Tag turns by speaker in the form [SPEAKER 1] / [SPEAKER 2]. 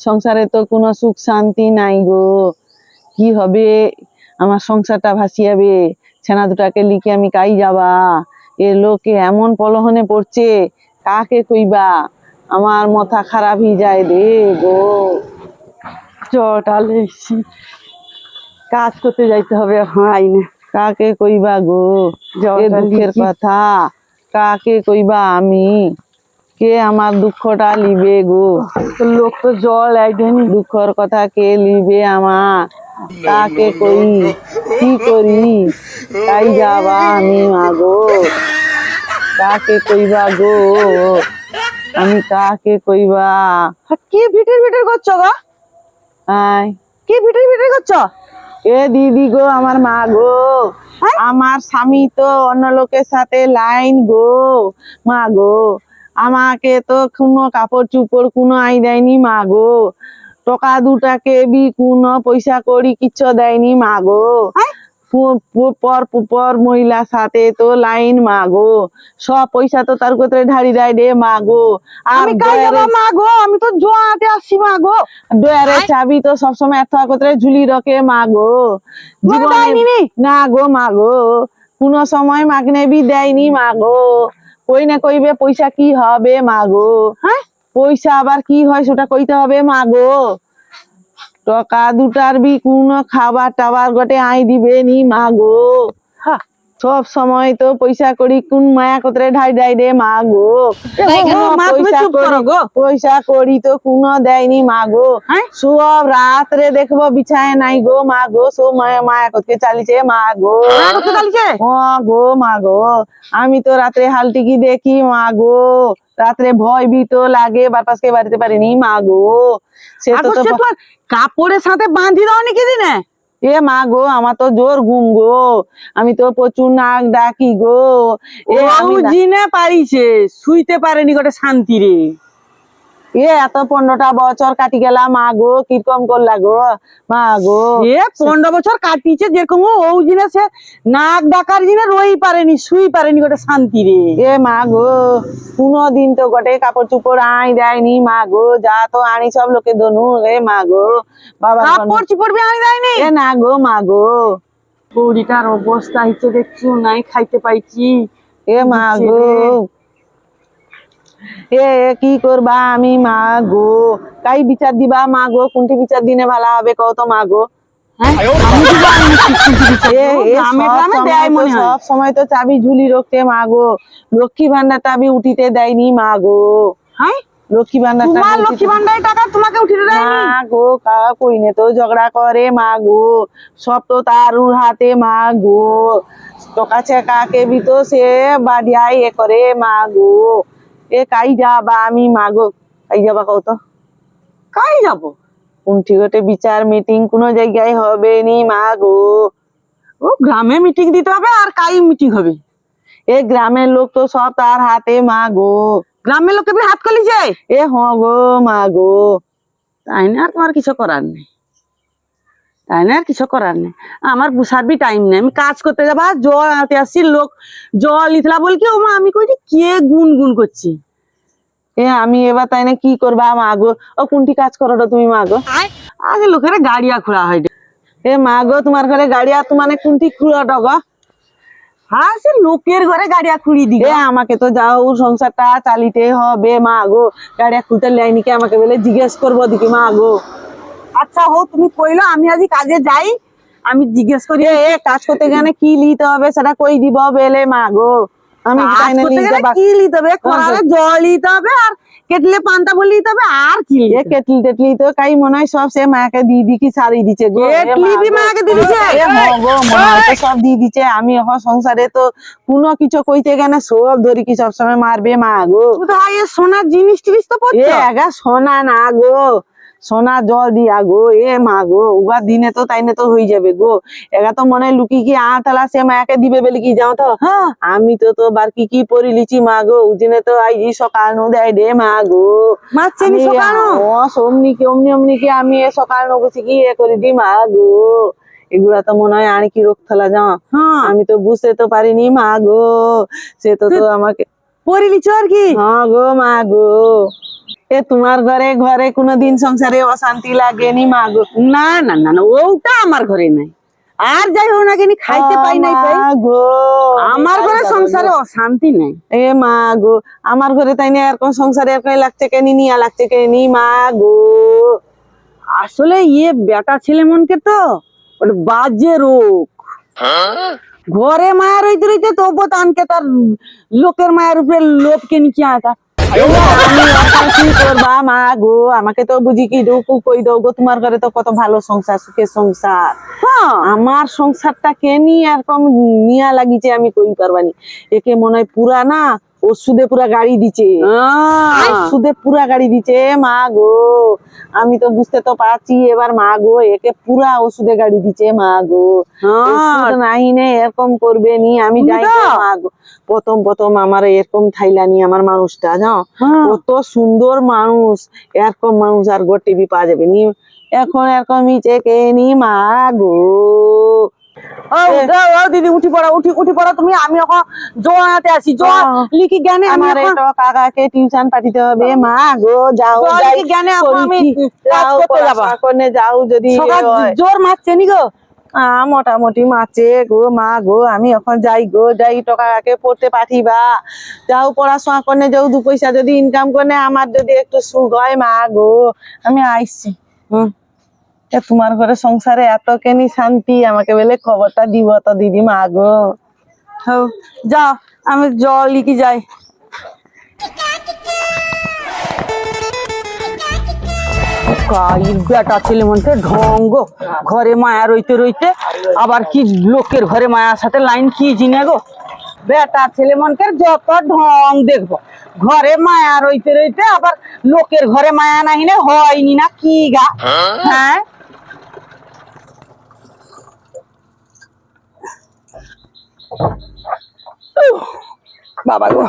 [SPEAKER 1] সংসারে তো কোনো সুখ শান্তি নাই গো। কি হবে? আমার সংসারটা ভাসিয়াবে ছেনা দুটাকে লিখে আমি কাই যাবা? এ লোকে এমন পলহনে পড়ছে কাকে কইবা? আমার মাথা খারাপ হয়ে যায় রে গো।
[SPEAKER 2] জটালে কাজ করতে যাইতে হবে হয় না
[SPEAKER 1] কাকে কইবা গো? এ দুঃখের কথা। কাকে কইবা আমি? কে আমার দুঃখটা লিবে গো?
[SPEAKER 2] লোক তো জল একদিনই
[SPEAKER 1] দুঃখর কথা কে লিবে আমার? কাকে কই? কি করি? তাই যাবা আমি মাগো। কাকে কইবা গো? আমি কাকে কইবা।
[SPEAKER 2] কি ভিটির ভিটির করছ গো?
[SPEAKER 1] আয়।
[SPEAKER 2] কি ভিটের ভিটির করছ?
[SPEAKER 1] এ দিদি গো আমার মা গো। আমার স্বামী তো অন্য লোকের সাথে লাইন গো। মা গো আমাকে তো কোনো কাপড় চুপড় কোনো আই দেয়নি মা গো টাকা দুটাকে বি কোনো পয়সা করি কিচ্ছু দেয়নি মা গো পর পর মহিলার সাথে তো লাইন মা গো সব পয়সা তো তার কোথায় ঢাড়ি দেয় রে মা গো আর
[SPEAKER 2] আমি কাই যাব
[SPEAKER 1] দয়ারে-
[SPEAKER 2] মা গো আমি তো জোয়াতে আসছি মা গো
[SPEAKER 1] ডয়ারের চাবি তো সবসময় এত করে ঝুলি রকে মা গো
[SPEAKER 2] তোমাকে দেয়নি নি?
[SPEAKER 1] গো মাগো। কোন সময় মাগনে বি দেয়নি মা গো কই না কইবে, পয়সা কি হবে মাগো?
[SPEAKER 2] হ্যাঁ?
[SPEAKER 1] পয়সা আবার কি হয় সেটা কইতে হবে মাগো। টাকা দুটার বি কোন খাবার টাবার গটে আই দিবে নি মাগো।
[SPEAKER 2] হ্যাঁ
[SPEAKER 1] সব সময় তো পয়সা করি কোন মায়া কোতরে ঢাই দেয় রে মা গো? পয়সা
[SPEAKER 2] করি-
[SPEAKER 1] তো কোনো দেয়নি মা গো।
[SPEAKER 2] হ্যাঁ?
[SPEAKER 1] সব রাত্রে দেখব বিছায় নাই গো মা গো সো মায়া মায়া করতে চালিছে মা গো? ও গো মা গো আমি তো রাত্রে হালটিকি দেখি মা গো। রাত্রে ভয় ভীত তো লাগে বাতাসকে বাড়িতে পারিনি মা গো। সে তো
[SPEAKER 2] কাপড়ের সাথে বাঁধি দাও নাকি দিনে
[SPEAKER 1] এ মা গো আমার তো জোর ঘুম গো। আমি তো প্রচুর নাক ডাকি গো। এ আমি
[SPEAKER 2] জিনে পারিছে শুইতে পারেনি গোটে শান্তি রে
[SPEAKER 1] এ এত পনেরোটা বছর কাটি গেলা মা গো কীরকম করলা গো? মা গো।
[SPEAKER 2] এ পনেরো বছর কাটিছে যেরকম ও ও জিনিসে নাক ডাকার জিনে রই পারেনি শুই পারেনি গোটে শান্তি রে।
[SPEAKER 1] এ মা গো কোনো দিন তো গটে কাপড় চুপড় আই দেয়নি মা গো যা তো আনি সব লোকে দনু এ মা গো। বাবা
[SPEAKER 2] কাপড় চিপড় বি আনি দেয়নি?
[SPEAKER 1] এ না গো মা গো।
[SPEAKER 2] বৌদিটার অবস্থা হচ্ছে দেখছ নাই খাইতে পাইছি
[SPEAKER 1] এ মা গো। এ কি করবা আমি মা গো? কাই বিচার দিবা মা গো? কোনটি বিচার দিনে ভালো হবে? কও তো মা গো।
[SPEAKER 2] হ্যাঁ? তো
[SPEAKER 1] সব সময় তো- সব সময় তো চাবি ঝুলি রাখতে মা গো। লক্ষ্মী ভান্ডার টাবি উঠিতে দেয়নি মা গো।
[SPEAKER 2] হ্যাঁ?
[SPEAKER 1] লক্ষ্মী ভান্ডার
[SPEAKER 2] তোমার লক্ষ্মী ভান্ডারের টাকা তোমাকে উঠিয়ে দেয়নি?
[SPEAKER 1] মা গো কা কইনে তো ঝগড়া করে মা গো। সব তো তার হাতে মা গো। টকা কাকে বি তো সে বাড়িয়াই এ করে মা গো। এ কাই যাবা আমি মাগো। কাই যাবা কও তো?
[SPEAKER 2] কাই যাব?
[SPEAKER 1] কোনটি গোটে বিচার মিটিং কোনো জায়গায় হবে নি মা গো
[SPEAKER 2] ও গ্রামে মিটিং দিতে হবে আর কাই মিটিং হবে?
[SPEAKER 1] এ গ্রামের লোক তো সব তার হাতে মাগো।
[SPEAKER 2] গ্রামের লোকে বি হাত কলিছে
[SPEAKER 1] এ হ গো মা গো
[SPEAKER 2] তাই না? আর তোমার কিছু করার নেই। তাই না? আর কিছু করার নেই। আমার বুঝার বি টাইম নেই। আমি কাজ করতে যাবা জল আনতে আসছি, লোক জল নিতলা বল কি ও মা, আমি কইছি কে গুন গুন করছি?
[SPEAKER 1] এ, আমি এবার তাই না, কি করবা, মা গো? ও, কোনটি কাজ করো তুমি, মা গো?
[SPEAKER 2] আগে লোকের গাড়িয়া খোলা হয়।
[SPEAKER 1] এ, মা গো, তোমার ঘরে গাড়িয়া, আর মানে কোনটি খুঁড়ো গো
[SPEAKER 2] হ্যাঁ সে লোকের ঘরে গাড়িয়া খুঁড়ি দিবে
[SPEAKER 1] আমাকে তো যাও, সংসারটা চালিতে হবে, মা গো। গাড়ি খুঁজতে লাইনি কে, আমাকে বলে জিজ্ঞেস করব দিকে মা গো।
[SPEAKER 2] আচ্ছা হো তুমি কইলো আমি আজ কাজে যাই। আমি জিজ্ঞেস করি
[SPEAKER 1] এ কাজ করতে গেলে কি লিতে হবে? সেটা কই দিব বেলে? মা গো আমি
[SPEAKER 2] কি নিতে হবে? কড়ালে জল নিতে হবে আর কেটলে পান্তা বলি নিতে হবে? আর কি
[SPEAKER 1] এ কেটলি টেটলি তো কাই মনে হয় সব সে মাকে দি দি কি সারি দিছে গো।
[SPEAKER 2] কেটলি বি মাকে দিয়ে দিছে?
[SPEAKER 1] এ মা মনে তো সব দিয়ে দিছে আমি এখন সংসারে তো কোনো কিছু কইতে গেলে সব ধরি কি সব সময় মারবে মা গো।
[SPEAKER 2] তো হয় এ সোনার জিনিস টিনিস তো পড়ছো
[SPEAKER 1] এগা সোনা না গো। সোনা জল দিয়া গো এ মা গো উগা দিনে তো তাইনে তো হয়ে যাবে গো। এগা তো মনে হয় লুকি কি আতালা সে মায়াকে দিবে বলে কি যাও তো?
[SPEAKER 2] হ্যাঁ।
[SPEAKER 1] আমি তো তো বার কি কি পরি লিচি মা গো উজিনে তো আইজি সকাল নু দেয় রে মা গো। ও সমনি কি অমনি অমনি কি আমি এ সকাল নু বসে কি এ করে দি মা গো। এগুলা তো মনে হয় আনি কি রোগ থালা যাও।
[SPEAKER 2] হ্যাঁ।
[SPEAKER 1] আমি তো বুঝতে তো পারিনি মা গো। সে তো তো আমাকে
[SPEAKER 2] পরি লিচো আর কি?
[SPEAKER 1] হ্যাঁ গো মা গো। এ তোমার ঘরে ঘরে কোনোদিন সংসারে অশান্তি লাগেনি মা গো?
[SPEAKER 2] না না না না ওটা আমার ঘরে নাই। আর যাই হোক না কেন খাইতে পাই নাই
[SPEAKER 1] গো
[SPEAKER 2] আমার ঘরে সংসারে অশান্তি নাই।
[SPEAKER 1] এ মা গো আমার ঘরে তাই না এরকম সংসারে এরকম লাগছে কেনি নিয়া লাগছে কেনি মা গো?
[SPEAKER 2] আসলে ইয়ে বেটা ছেলে মনকে তো ওটা বাজে রোগ। ঘরে মায়া রইতে রইতে তবু তানকে তার লোকের মায়ের উপরে লোভ কে নিচে আতা
[SPEAKER 1] আমি এখন কি মা গো আমাকে তো বুঝি কি ডুকু কই দাও গো? তোমার ঘরে তো কত ভালো সংসার সুখের সংসার।
[SPEAKER 2] হ্যাঁ।
[SPEAKER 1] আমার সংসারটা কে নিয়ে এরকম নিয়া লাগিছে আমি কই পারবানি? একে মনে হয় পুরা না ওষুধে পুরা গাড়ি দিছে।
[SPEAKER 2] আহ,
[SPEAKER 1] ওষুধে পুরা গাড়ি দিছে মা গো। আমি তো বুঝতে তো পারছি এবার মা গো একে পুরা ওষুধে গাড়ি দিছে মা গো।
[SPEAKER 2] হ্যাঁ,
[SPEAKER 1] নাই নে এরকম করবে নি আমি যাই মা গো। প্রথম প্রথম আমার এরকম থাইলানি আমার মানুষটা জানো?
[SPEAKER 2] হ্যাঁ।
[SPEAKER 1] কত সুন্দর মানুষ এরকম মানুষ আর গো টিভি পাওয়া যাবে নি। এখন এরকম ইচে কে নি মা গো।
[SPEAKER 2] দিদি উঠি পড়া উঠি উঠি পড়া তুমি আমি এখন জোয়াতে আছি জোয়া। লিখি জ্ঞানে আমি
[SPEAKER 1] আমার এটা কাকাকে টিউশন পাঠাতে হবে মা গো যাও যাই
[SPEAKER 2] জ্ঞানে আমি কাজ করতে যাবা।
[SPEAKER 1] পড়াশোনা যাও যদি।
[SPEAKER 2] জোর মারছে নি গো
[SPEAKER 1] মোটামুটি মাছে গো মা গো আমি এখন যাই গো যাই টাকাকে পড়তে পাঠিবা যাও পড়াশোনা করে যাও দু পয়সা যদি ইনকাম করে আমার যদি একটু সুখ হয় মা গো আমি আইসি
[SPEAKER 2] হুম।
[SPEAKER 1] এ তোমার ঘরে সংসারে এত কেনি শান্তি? আমাকে বলে খবরটা দিব তো দিদি মা গো।
[SPEAKER 2] যাও আমি জল লিখি যাই। বেটা ছেলে মনকে ঢঙ্গ ঘরে মায়া রইতে রইতে আবার কি লোকের ঘরে মায়ার সাথে লাইন কি জিনে গো? বেটা ছেলে মনকে যত ঢং দেখব। ঘরে মায়া রইতে রইতে আবার লোকের ঘরে মায়া নাহি না হয়নি না কি গা? হ্যাঁ? বাবা গো